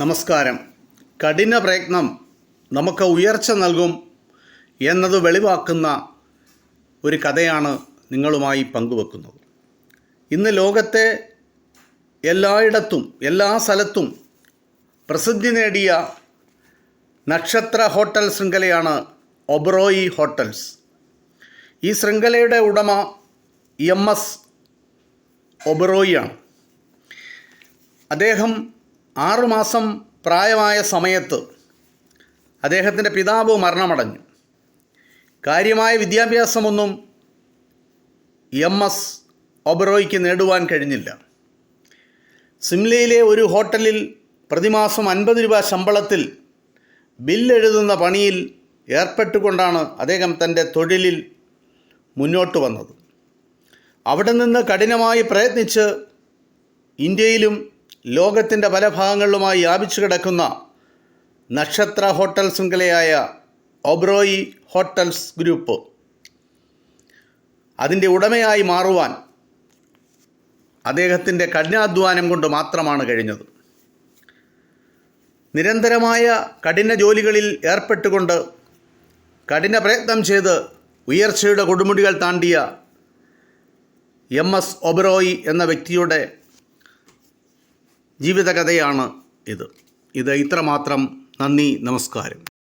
നമസ്കാരം. കഠിന പ്രയത്നം നമുക്ക് ഉയർച്ച നൽകും എന്നത് വെളിവാക്കുന്ന ഒരു കഥയാണ് നിങ്ങളുമായി പങ്കുവെക്കുന്നത്. ഇന്ന് ലോകത്തെ എല്ലായിടത്തും എല്ലാ സ്ഥലത്തും പ്രസിദ്ധി നേടിയ നക്ഷത്ര ഹോട്ടൽ ശൃംഖലയാണ് ഒബ്രോയി ഹോട്ടൽസ്. ഈ ശൃംഖലയുടെ ഉടമ എം എസ് ഒബ്രോയിയാണ് അദ്ദേഹം ആറുമാസം പ്രായമായ സമയത്ത് അദ്ദേഹത്തിന്റെ പിതാവ് മരണമടഞ്ഞു. കാര്യമായ വിദ്യാഭ്യാസമൊന്നും എം എസ് ഒബറോയ്ക്ക് നേടുവാൻ കഴിഞ്ഞില്ല. സിംലയിലെ ഒരു ഹോട്ടലിൽ പ്രതിമാസം അൻപത് രൂപ ശമ്പളത്തിൽ ബില്ലെഴുതുന്ന പണിയിൽ ഏർപ്പെട്ടുകൊണ്ടാണ് അദ്ദേഹം തന്റെ തൊഴിലിൽ മുന്നോട്ട് വന്നത്. അവിടെ നിന്ന് കഠിനമായി പ്രയത്നിച്ച് ഇന്ത്യയിലും ലോകത്തിന്റെ പല ഭാഗങ്ങളിലുമായി വ്യാപിച്ചു കിടക്കുന്ന നക്ഷത്ര ഹോട്ടൽ ശൃംഖലയായ ഒബ്രോയി ഹോട്ടൽസ് ഗ്രൂപ്പ്. അതിന്റെ ഉടമയായി മാറുവാൻ അദ്ദേഹത്തിന്റെ കഠിനാധ്വാനം കൊണ്ട് മാത്രമാണ് കഴിഞ്ഞത്. നിരന്തരമായ കഠിന ജോലികളിൽ ഏർപ്പെട്ടുകൊണ്ട് കഠിന പ്രയത്നം ചെയ്ത് ഉയർച്ചയുടെ കൊടുമുടികൾ താണ്ടിയ എം എസ് ഒബറോയി എന്ന വ്യക്തിയുടെ ജീവിതകഥയാണ് ഇത്. ഇത് ഇത്രമാത്രം. നന്ദി നമസ്കാരം.